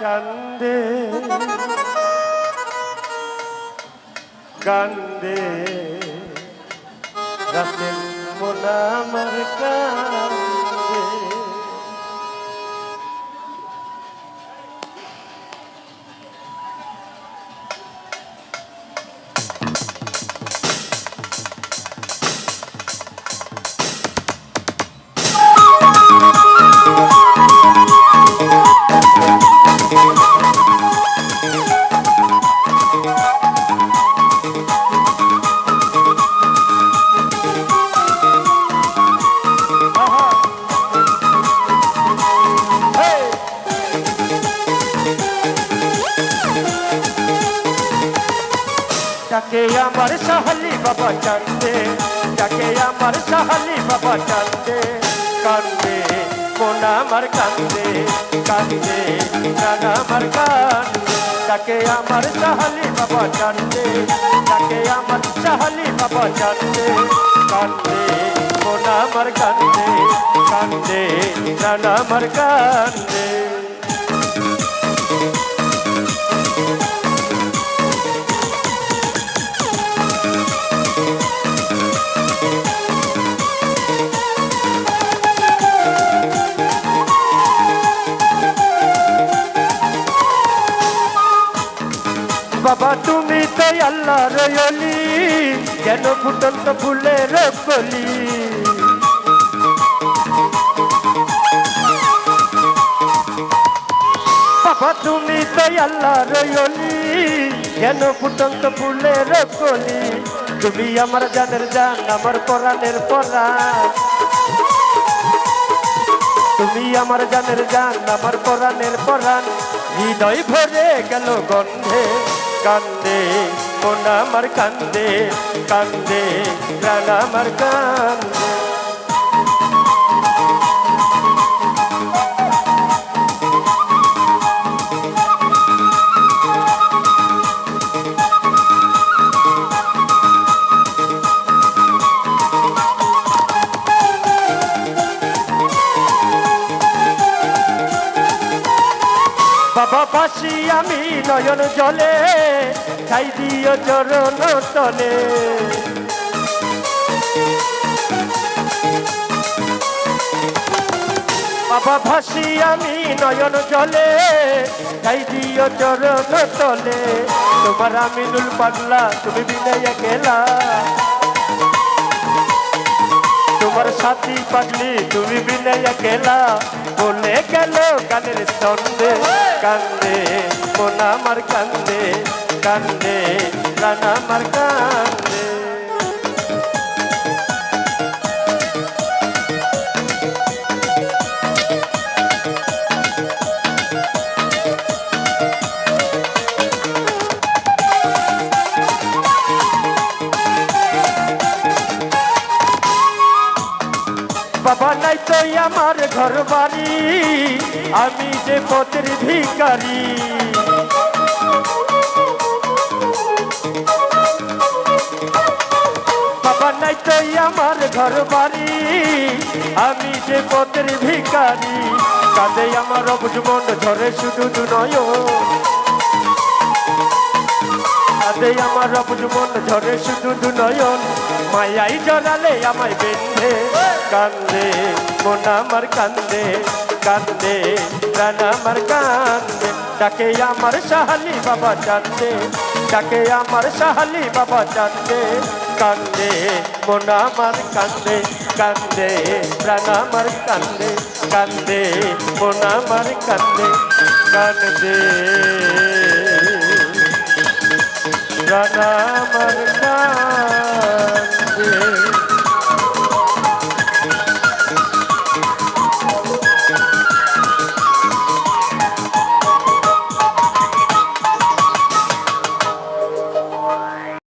চান্দে। কান্দে। রাসেল মোনা আমার কান্দে যাকে আমার সাহালি বাবা চান্দে যাকে আমার সাহালি বাবা চান্দে কান্দে কোন আমার কান্দে কান্দে প্রাণ আমার কান্দে যাকে আমার সাহালি বাবা চান্দে যাকে আমার সাহালি বাবা চান্দে কান্দে কোন আমার কান্দে কান্দে প্রাণ আমার কান্দে অলি যেন ফুটন্ত ফুলের কলি। বাবা, তুমি তো আল্লাহর অলি যেন ফুটন্ত ফুলের কলি। তুমি আমার জানের জান, আমার পরাণের পরাণ তুমি আমার জানের জান, আমার পরাণের পরাণ হৃদয় ভরে গেল গন্ধে। কান্দে মন আমার কান্দে কান্দে প্রাণ আমার কান্দে। পাশি আমি নয়ন জলে খাই দিও চরণ তলে। বাবা ভাসি আমি নয়ন জলে খাই দিও চরণ তলে। তোমার আমিনুল পাগলা, তুমি বিনয় গেলা সাথী পাগলি, তুমি বিনয় একেলা। বলে গেল কানের সন্দে কান্দে, মন আমার কান্দে কান্দে, প্রাণ আমার কান্দে। ঘর বাড়ি, আমি যে পথের ভিকারি বাবা নাই তো আমার ঘর বাড়ি, আমি যে পথের ভিকারি কাঁদে আমার অবুজ মন, ঝরে শুধু দু নয়ন কাঁদে আমার অবুজ মন ঝরে শুধু দু নয়ন। মায়াই জড়ালে আমায় বেঁধে, কান্দে, মন আমার কান্দে কান্দে, প্রাণ আমার কান্দে। ডাকে আমার সাহালি বাবা চান্দে ডাকে আমার সাহালি বাবা চান্দে কান্দে, মন আমার কান্দে কান্দে, প্রাণ আমার কান্দে কান্দে, মন আমার কান্দে কান্দে। রানা আমার কান্দে